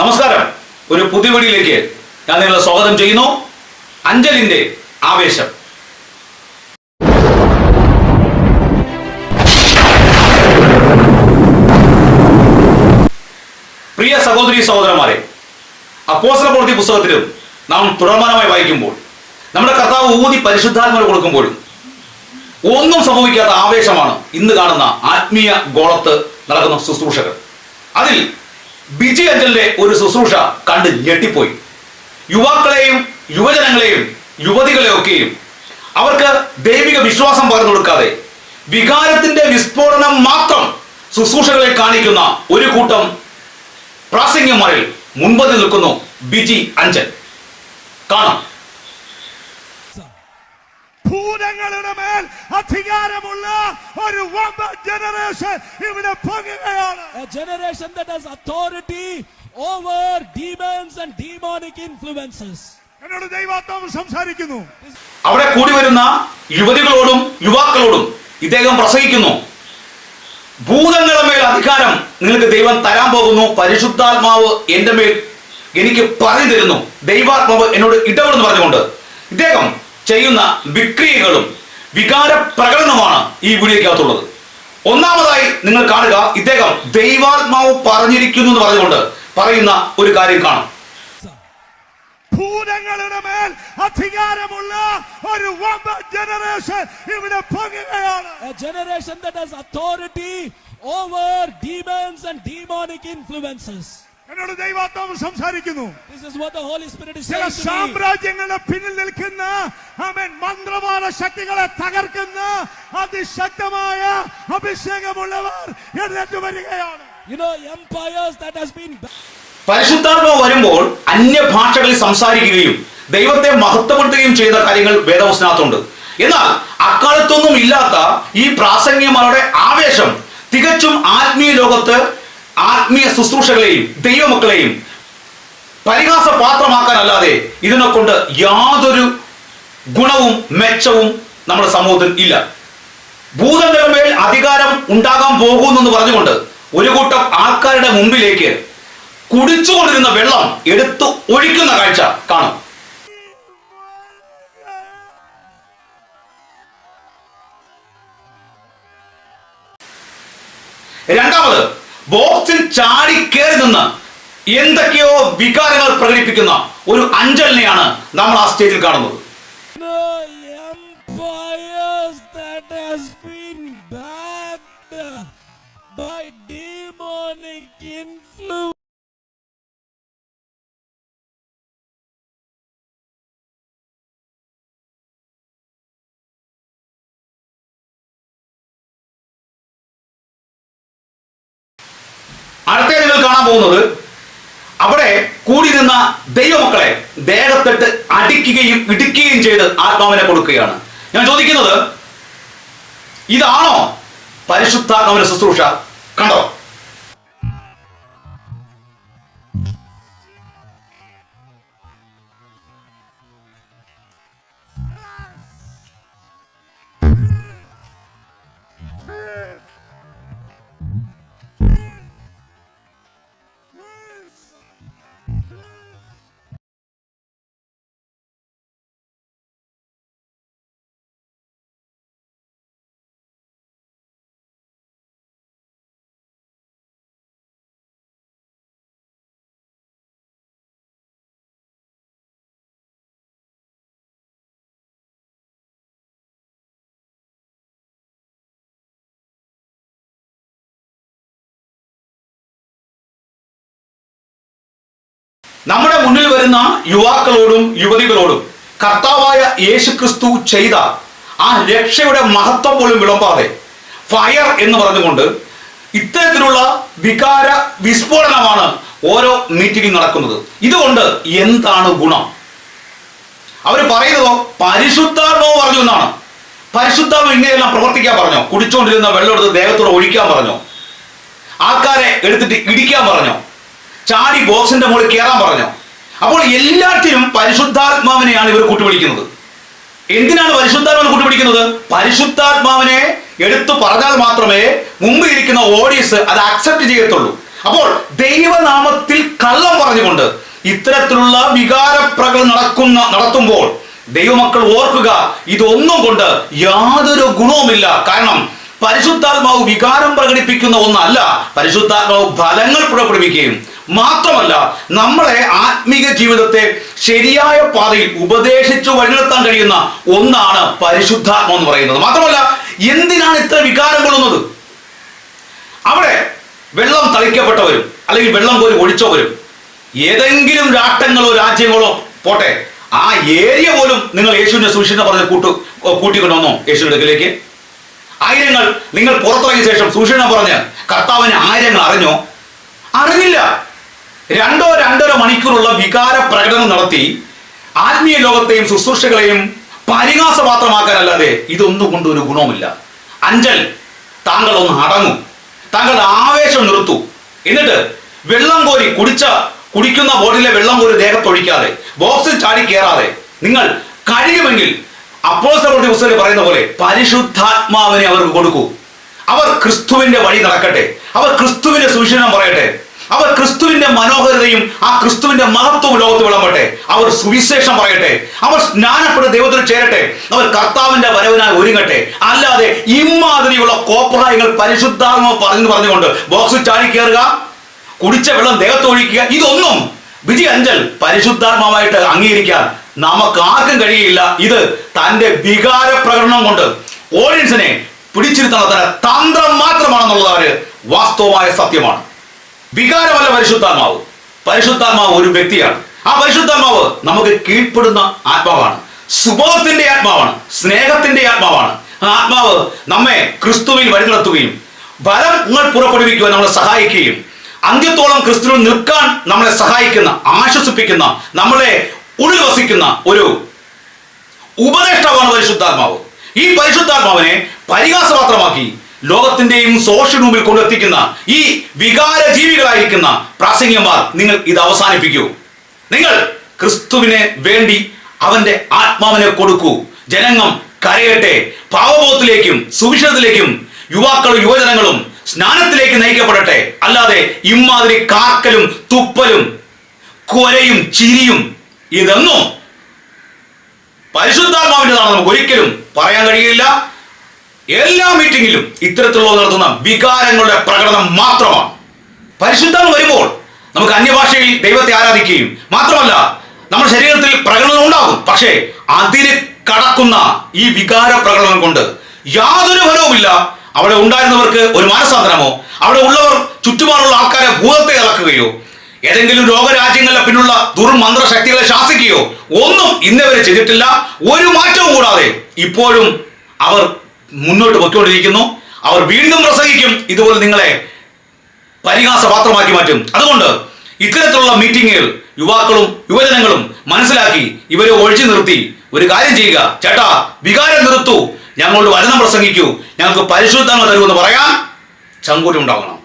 നമസ്കാരം. ഒരു പുതിയ വീഡിയോയിലേക്ക് ഞാൻ നിങ്ങളെ സ്വാഗതം ചെയ്യുന്നു. അഞ്ചലിന്റെ ആവേശം. പ്രിയ സഹോദരി സഹോദരന്മാരെ അപ്പോസ്തല പ്രവൃത്തി പുസ്തകത്തിലും നാം തുടർമാനമായി വായിക്കുമ്പോൾ നമ്മുടെ കർത്താവ് ഊതി പരിശുദ്ധാത്മ കൊടുക്കുമ്പോഴും ഒന്നും സംഭവിക്കാത്ത ആവേശമാണ് ഇന്ന് കാണുന്ന ആത്മീയ ഗോളത്ത് നടക്കുന്ന ശുശ്രൂഷകൾ അതിൽ ബിജി അഞ്ചലിന്റെ ഒരു ശുശ്രൂഷ കണ്ട് ഞെട്ടിപ്പോയി. യുവാക്കളെയും യുവജനങ്ങളെയും യുവതികളെയൊക്കെയും അവർക്ക് ദൈവിക വിശ്വാസം പകർന്നു കൊടുക്കാതെ വികാരത്തിന്റെ വിസ്ഫോടനം മാത്രം ശുശ്രൂഷകളെ കാണിക്കുന്ന ഒരു കൂട്ടം പ്രാസംഗ്യന്മാരിൽ മുൻപന്തി നിൽക്കുന്നു ബിജി അഞ്ചൽ കാണാം. ഭൂതങ്ങളുടെ മേൽ അധികാരമുള്ള ഒരു വമ്പൻ ജനറേഷൻ ഇവിടെ പൊങ്ങുകയാണ്. A generation that has authority over demons and demonic influences എന്നോട് ദൈവാത്മാവ് സംസാരിക്കുന്നു. അവിടെ കൂടി വരുന്ന യുവതികളോടും യുവാക്കളോടും ഇദ്ദേഹം പ്രസംഗിക്കുന്നു. ഭൂതങ്ങളുടെ മേൽ അധികാരം നിങ്ങൾക്ക് ദൈവം തരാൻ പോകുന്നു. പരിശുദ്ധാത്മാവ് എന്റെ മേൽ എനിക്ക് പറഞ്ഞു തരുന്നു. ദൈവാത്മാവ് എന്നോട് ഇടപെടുന്നു പറഞ്ഞുകൊണ്ട്. ഇദ്ദേഹം ചെയ്യുന്ന വിക്രിയകളും വികാര പ്രകടനമാണ് ഈ വീഡിയോക്കകത്തുള്ളത് ഒന്നാമതായി നിങ്ങൾ കാണുക ഇദ്ദേഹം ദൈവാത്മാവ് പറഞ്ഞിരിക്കുന്നു എന്ന് പറഞ്ഞുകൊണ്ട് പറയുന്ന ഒരു കാര്യം കാണും. ഭൂതങ്ങളുടെ മേൽ അധികാരമുള്ള ഒരു ജനറേഷൻ ഇവിടെ പൊങ്ങുകയാണ്. A generation that has authority over demons and demonic influences. എന്നോട് ദൈവാത്മാവ് സംസാരിക്കുന്നു. This is what the Holy Spirit is ചില സാമ്രാജ്യങ്ങളുടെ പിന്നിൽ നിൽക്കുന്ന അവൻ മന്ത്രവാദ ശക്തികളെ തകർക്കുന്ന അതിശക്തമായ അഭിഷേകമുള്ളവർ എഴുന്നേറ്റ് വരികയാണ്. You know, empires that has been പരിശുദ്ധാത്മാവ് വരുമ്പോൾ അന്യഭാഷകളിൽ സംസാരിക്കുകയും ദൈവത്തെ മഹത്വപ്പെടുത്തുകയും ചെയ്യുന്ന കാര്യങ്ങൾ വേദവസ്നകത്തുണ്ട് എന്നാൽ അക്കാലത്തൊന്നും ഇല്ലാത്ത ഈ പ്രാസംഗികമാരുടെ ആവേശം തികച്ചും ആത്മീയ ലോകത്ത് ആത്മീയ ശുശ്രൂഷകളെയും ദൈവമക്കളെയും പരിഹാസ പാത്രമാക്കാനല്ലാതെ ഇതിനെ കൊണ്ട് യാതൊരു ഗുണവും മെച്ചവും നമ്മുടെ സമൂഹത്തിൽ ഇല്ല. ഭൂതങ്ങളുടെ മേൽ അധികാരം ഉണ്ടാകാൻ പോകുന്നെന്ന് പറഞ്ഞുകൊണ്ട് ഒരു കൂട്ടം ആൾക്കാരുടെ മുമ്പിലേക്ക് കുടിച്ചുകൊണ്ടിരുന്ന വെള്ളം എടുത്തു ഒഴിക്കുന്ന കാഴ്ച കാണും. രണ്ടാമത് ബോക്സിൽ ചാടി കയറി നിന്ന് എന്തൊക്കെയോ വികാരങ്ങൾ പ്രകടിപ്പിക്കുന്ന ഒരു അഞ്ചലിനെയാണ് നമ്മൾ ആ സ്റ്റേജിൽ കാണുന്നത് by demonic influence. പോകുന്നത് അവിടെ കൂടിയിരുന്ന ദൈവമക്കളെ ദേഹത്തിട്ട് അടിക്കുകയും ഇടിക്കുകയും ചെയ്ത് ആത്മാവിനെ കൊടുക്കുകയാണ്. ഞാൻ ചോദിക്കുന്നത് ഇതാണോ പരിശുദ്ധാത്മാവിന്റെ ശുശ്രൂഷ? കണ്ടോ? നമ്മുടെ മുന്നിൽ വരുന്ന യുവാക്കളോടും യുവതികളോടും കർത്താവായ യേശുക്രിസ്തു ചെയ്ത ആ രക്ഷയുടെ മഹത്വം പോലും വിളമ്പാതെ ഫയർ എന്ന് പറഞ്ഞുകൊണ്ട് ഇത്തരത്തിലുള്ള വികാര വിസ്ഫോടനമാണ് ഓരോ മീറ്റിംഗും നടക്കുന്നത്. ഇതുകൊണ്ട് എന്താണ് ഗുണം? അവർ പറയുന്നതോ പരിശുദ്ധാത്മാവ് പറഞ്ഞു എന്നാണ്. പരിശുദ്ധാത്മ ഇങ്ങനെയെല്ലാം പ്രവർത്തിക്കാൻ പറഞ്ഞോ? കുടിച്ചുകൊണ്ടിരുന്ന വെള്ളം എടുത്ത് ദേഹത്തോടെ ഒഴിക്കാൻ പറഞ്ഞോ? ആൾക്കാരെ എടുത്തിട്ട് ഇടിക്കാൻ പറഞ്ഞോ? ചാടി ബോക്സിന്റെ മുകളിൽ കയറാൻ പറഞ്ഞു. അപ്പോൾ എല്ലാറ്റിനും പരിശുദ്ധാത്മാവിനെയാണ് ഇവർ കൂട്ടുപിടിക്കുന്നത് എന്തിനാണ് പരിശുദ്ധാത്മാവിനെ കൂട്ടുപിടിക്കുന്നത് പരിശുദ്ധാത്മാവിനെ എടുത്തു പറഞ്ഞാൽ മാത്രമേ മുമ്പ് ഇരിക്കുന്ന ഓഡിയൻസ് അത് അക്സെപ്റ്റ് ചെയ്യത്തുള്ളൂ. അപ്പോൾ ദൈവനാമത്തിൽ കള്ളം പറഞ്ഞുകൊണ്ട് ഇത്തരത്തിലുള്ള വികാരപ്രകൾ നടക്കുന്ന നടത്തുമ്പോൾ ദൈവമക്കൾ ഓർക്കുക ഇതൊന്നും കൊണ്ട് യാതൊരു ഗുണവുമില്ല. കാരണം പരിശുദ്ധാത്മാവ് വികാരം പ്രകടിപ്പിക്കുന്ന ഒന്നല്ല പരിശുദ്ധാത്മാവ് ഫലങ്ങൾ പുറപ്പെടുവിക്കുകയും മാത്രമല്ല നമ്മളെ ആത്മീക ജീവിതത്തെ ശരിയായ പാതയിൽ ഉപദേശിച്ചു വഴിനിർത്താൻ കഴിയുന്ന ഒന്നാണ് പരിശുദ്ധാത്മ എന്ന് പറയുന്നത്. മാത്രമല്ല എന്തിനാണ് ഇത്ര വികാരം കൊള്ളുന്നത്? അവിടെ വെള്ളം തളിക്കപ്പെട്ടവരും അല്ലെങ്കിൽ വെള്ളം പോലും ഒഴിച്ചവരും ഏതെങ്കിലും രാഷ്ട്രങ്ങളോ രാജ്യങ്ങളോ പോട്ടെ ആ ഏരിയ പോലും നിങ്ങൾ യേശുവിന്റെ സുവിശേഷം പറഞ്ഞ് കൂട്ടു കൂട്ടിക്കൊണ്ടുവന്നോ യേശുവിന്റെ അടുക്കലേക്ക്? ആയിരങ്ങൾ നിങ്ങൾ പുറത്തിറങ്ങിയ ശേഷം സുവിശേഷം പറഞ്ഞ് കർത്താവിന് ആയിരങ്ങൾ അറിഞ്ഞോ? അറിഞ്ഞില്ല. രണ്ടോ രണ്ടര മണിക്കൂറുള്ള വികാര പ്രകടനം നടത്തി ആത്മീയ ലോകത്തെയും ശുശ്രൂഷകളെയും പരിഹാസപാത്രമാക്കാനല്ലാതെ ഇതൊന്നും കൊണ്ട് ഒരു ഗുണവുമില്ല. അഞ്ചൽ താങ്കൾ ഒന്ന് അടങ്ങും. താങ്കളുടെ ആവേശം നിർത്തു. എന്നിട്ട് വെള്ളം കോരി കുടിച്ച കുടിക്കുന്ന ബോട്ടിലെ വെള്ളം കോരി ദേഹത്തൊഴിക്കാതെ ബോക്സിൽ ചാടി കയറാതെ നിങ്ങൾ കഴിയുമെങ്കിൽ അപ്പോൾ പുസ്തകത്തിൽ പറയുന്ന പോലെ പരിശുദ്ധാത്മാവിനെ അവർക്ക് കൊടുക്കൂ. അവർ ക്രിസ്തുവിന്റെ വഴി നടക്കട്ടെ. അവർ ക്രിസ്തുവിന്റെ സുവിശേഷം പറയട്ടെ. അവർ ക്രിസ്തുവിന്റെ മനോഹരതയും ആ ക്രിസ്തുവിന്റെ മഹത്വവും ലോകത്ത് വിളമ്പട്ടെ. അവർ സുവിശേഷം പറയട്ടെ. അവർ സ്നാനപ്പെട്ട് ദൈവത്തിൽ ചേരട്ടെ. അവർ കർത്താവിന്റെ വരവിനായി ഒരുങ്ങട്ടെ. അല്ലാതെ ഇമാതിരിയുള്ള കോപ്രായങ്ങൾ പരിശുദ്ധാത്മ പറഞ്ഞു പറഞ്ഞുകൊണ്ട് ബോക്സ് ചാടി കയറുക കുടിച്ച വെള്ളം ദേഹത്ത് ഒഴിക്കുക ഇതൊന്നും വിജി അഞ്ചൽ പരിശുദ്ധാത്മാവായിട്ട് അംഗീകരിക്കാൻ നമുക്ക് ആർക്കും കഴിയില്ല ഇത് തന്റെ വികാര പ്രകടനം കൊണ്ട് ഓഡിയൻസിനെ പിടിച്ചിരുത്തുന്ന തന്നെ തന്ത്രം മാത്രമാണെന്നുള്ളത് അവർ വാസ്തവമായ സത്യമാണ്. വികാരമല്ല പരിശുദ്ധാത്മാവ്. പരിശുദ്ധാത്മാവ് ഒരു വ്യക്തിയാണ്. ആ പരിശുദ്ധാത്മാവ് നമുക്ക് കീഴ്പ്പെടുന്ന ആത്മാവാണ്. സുബോധത്തിന്റെ ആത്മാവാണ്. സ്നേഹത്തിന്റെ ആത്മാവാണ്. ആ ആത്മാവ് നമ്മെ ക്രിസ്തുവിൽ വഴി നടത്തുകയും ഫലങ്ങൾ പുറപ്പെടുവിക്കുവാൻ നമ്മളെ സഹായിക്കുകയും അന്ത്യത്തോളം ക്രിസ്തുവിൽ നിൽക്കാൻ നമ്മളെ സഹായിക്കുന്ന ആശ്വസിപ്പിക്കുന്ന നമ്മളെ ഉൾവസിക്കുന്ന ഒരു ഉപദേഷ്ടാവാണ് പരിശുദ്ധാത്മാവ്. ഈ പരിശുദ്ധാത്മാവിനെ പരിഹാസപാത്രമാക്കി ലോകത്തിന്റെയും സോഷ്യൽ മുമ്പിൽ കൊണ്ടെത്തിക്കുന്ന ഈ വികാര ജീവികളായിരിക്കുന്ന പ്രാസംഗികന്മാർ നിങ്ങൾ ഇത് അവസാനിപ്പിക്കൂ. നിങ്ങൾ ക്രിസ്തുവിനെ വേണ്ടി അവന്റെ ആത്മാവിനെ കൊടുക്കൂ. ജനങ്ങൾ കരയട്ടെ. പാവബോധത്തിലേക്കും സുവിശേഷത്തിലേക്കും യുവാക്കളും യുവജനങ്ങളും സ്നാനത്തിലേക്ക് നയിക്കപ്പെടട്ടെ. അല്ലാതെ ഇമ്മാതിരി കാക്കലും തുപ്പലും കൊരയും ചിരിയും ഇതൊന്നും പരിശുദ്ധാത്മാവിന്റെതാണ് നമുക്ക് ഒരിക്കലും പറയാൻ കഴിയില്ല എല്ലാ മീറ്റിംഗിലും ഇത്തരത്തിലുള്ള നടത്തുന്ന വികാരങ്ങളുടെ പ്രകടനം മാത്രമാണ്. പരിശുദ്ധം വരുമ്പോൾ നമുക്ക് അന്യഭാഷയിൽ ദൈവത്തെ ആരാധിക്കുകയും മാത്രമല്ല നമ്മുടെ ശരീരത്തിൽ പ്രകടനം ഉണ്ടാകും. പക്ഷേ അതിന് കടക്കുന്ന ഈ വികാര പ്രകടനം കൊണ്ട് യാതൊരു ഫലവുമില്ല. അവിടെ ഉണ്ടായിരുന്നവർക്ക് ഒരു മാനസാന്തരമോ അവിടെ ഉള്ളവർ ചുറ്റുപാടുള്ള ആൾക്കാരെ ഭൂതത്തെ ഇളക്കുകയോ ഏതെങ്കിലും രോഗരാജ്യങ്ങളിലെ പിന്നുള്ള ദുർമന്ത്ര ശക്തികളെ ശാസിക്കുകയോ ഒന്നും ഇന്നവരെ ചെയ്തിട്ടില്ല. ഒരു മാറ്റവും കൂടാതെ ഇപ്പോഴും അവർ മുന്നോട്ട് പൊയ്ക്കൊണ്ടിരിക്കുന്നു. അവർ വീണ്ടും പ്രസംഗിക്കും ഇതുപോലെ നിങ്ങളെ പരിഹാസപാത്രമാക്കി മാറ്റും. അതുകൊണ്ട് ഇത്തരത്തിലുള്ള മീറ്റിങ്ങുകൾ യുവാക്കളും യുവജനങ്ങളും മനസ്സിലാക്കി ഇവരെ ഒഴിച്ചു നിർത്തി. ഒരു കാര്യം ചെയ്യുക ചേട്ടാ വികാരം നിർത്തു. ഞങ്ങളോട് വചനം പ്രസംഗിക്കൂ. ഞങ്ങൾക്ക് പരിശുദ്ധങ്ങൾ തരുമെന്ന് പറയാൻ ചങ്കൂറ്റം ഉണ്ടാവണം.